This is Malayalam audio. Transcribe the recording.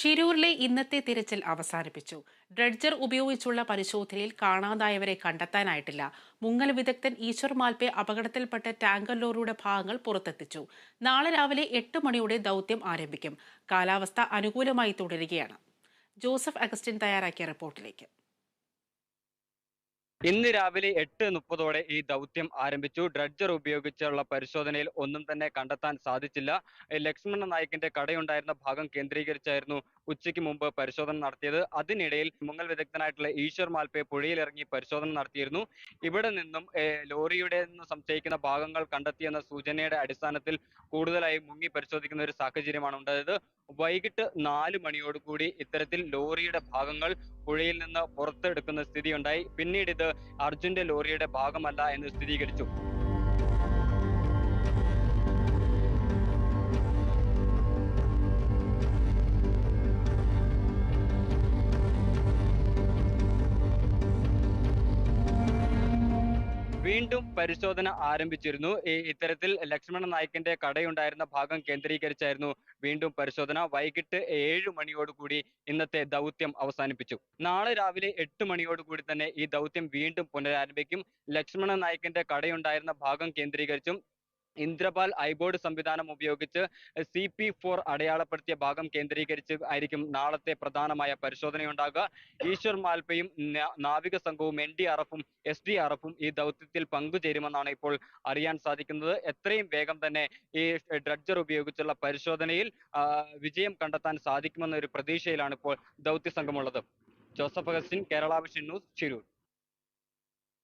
ഷിരൂരിലെ ഇന്നത്തെ തിരച്ചിൽ അവസാനിപ്പിച്ചു. ഡ്രഡ്ജർ ഉപയോഗിച്ചുള്ള പരിശോധനയിൽ കാണാതായവരെ കണ്ടെത്താനായിട്ടില്ല. മുങ്ങൽ വിദഗ്ധൻ ഈശ്വർ മാൽപെ അപകടത്തിൽപ്പെട്ട ടാങ്കർ ലോറിയുടെ ഭാഗങ്ങൾ പുറത്തെത്തിച്ചു. നാളെ രാവിലെ എട്ട് മണിയോടെ ദൗത്യം ആരംഭിക്കും. കാലാവസ്ഥ അനുകൂലമായി തുടരുകയാണ്. ജോസഫ് അഗസ്റ്റിൻ തയ്യാറാക്കിയ റിപ്പോർട്ടിലേക്ക്. ഇന്ന് രാവിലെ എട്ട് മുപ്പതോടെ ഈ ദൗത്യം ആരംഭിച്ചു. ഡ്രഡ്ജർ ഉപയോഗിച്ചുള്ള പരിശോധനയിൽ ഒന്നും തന്നെ കണ്ടെത്താൻ സാധിച്ചില്ല. ലക്ഷ്മണ നായിക്കിന്റെ കടയുണ്ടായിരുന്ന ഭാഗം കേന്ദ്രീകരിച്ചായിരുന്നു ഉച്ചയ്ക്ക് മുമ്പ് പരിശോധന നടത്തിയത്. അതിനിടയിൽ മുങ്ങൽ വിദഗ്ധനായിട്ടുള്ള ഈശ്വർ മാൽപെ പുഴയിലിറങ്ങി പരിശോധന നടത്തിയിരുന്നു. ഇവിടെ നിന്നും ലോറിയുടെ സംശയിക്കുന്ന ഭാഗങ്ങൾ കണ്ടെത്തിയെന്ന സൂചനയുടെ അടിസ്ഥാനത്തിൽ കൂടുതലായി മുങ്ങി പരിശോധിക്കുന്ന ഒരു സാഹചര്യമാണ് ഉണ്ടായത്. വൈകിട്ട് നാല് മണിയോടുകൂടി ഇത്തരത്തിൽ ലോറിയുടെ ഭാഗങ്ങൾ പുഴയിൽ നിന്ന് പുറത്തെടുക്കുന്ന സ്ഥിതിയുണ്ടായി. പിന്നീട് ഇത് അർജുന്റെ ലോറിയുടെ ഭാഗമല്ല എന്ന് സ്ഥിരീകരിച്ചു. വീണ്ടും പരിശോധന ആരംഭിച്ചിരുന്നു. ഈ ഇത്തരത്തിൽ ലക്ഷ്മണ നായ്ക്കിന്റെ കടയുണ്ടായിരുന്ന ഭാഗം കേന്ദ്രീകരിച്ചായിരുന്നു വീണ്ടും പരിശോധന. വൈകിട്ട് ഏഴ് മണിയോടുകൂടി ഇന്നത്തെ ദൗത്യം അവസാനിപ്പിച്ചു. നാളെ രാവിലെ എട്ട് മണിയോടുകൂടി തന്നെ ഈ ദൗത്യം വീണ്ടും പുനരാരംഭിക്കും. ലക്ഷ്മണ നായ്ക്കിന്റെ കടയുണ്ടായിരുന്ന ഭാഗം കേന്ദ്രീകരിച്ചും ഇന്ദ്രപാൽ ഐബോർഡ് സംവിധാനം ഉപയോഗിച്ച് സി പി ഫോർ അടയാളപ്പെടുത്തിയ ഭാഗം കേന്ദ്രീകരിച്ച് ആയിരിക്കും നാളത്തെ പ്രധാനമായ പരിശോധനയുണ്ടാകുക. ഈശ്വർ മാൽപയും നാവിക സംഘവും എൻ ഡി ആർ എഫും എസ് ഡി ആർ എഫും ഈ ദൗത്യത്തിൽ പങ്കുചേരുമെന്നാണ് ഇപ്പോൾ അറിയാൻ സാധിക്കുന്നത്. എത്രയും വേഗം തന്നെ ഈ ഡ്രഡ്ജർ ഉപയോഗിച്ചുള്ള പരിശോധനയിൽ വിജയം കണ്ടെത്താൻ സാധിക്കുമെന്ന ഒരു പ്രതീക്ഷയിലാണ് ഇപ്പോൾ ദൗത്യ സംഘമുള്ളത് Joseph Augustine Kerala vision news Shirur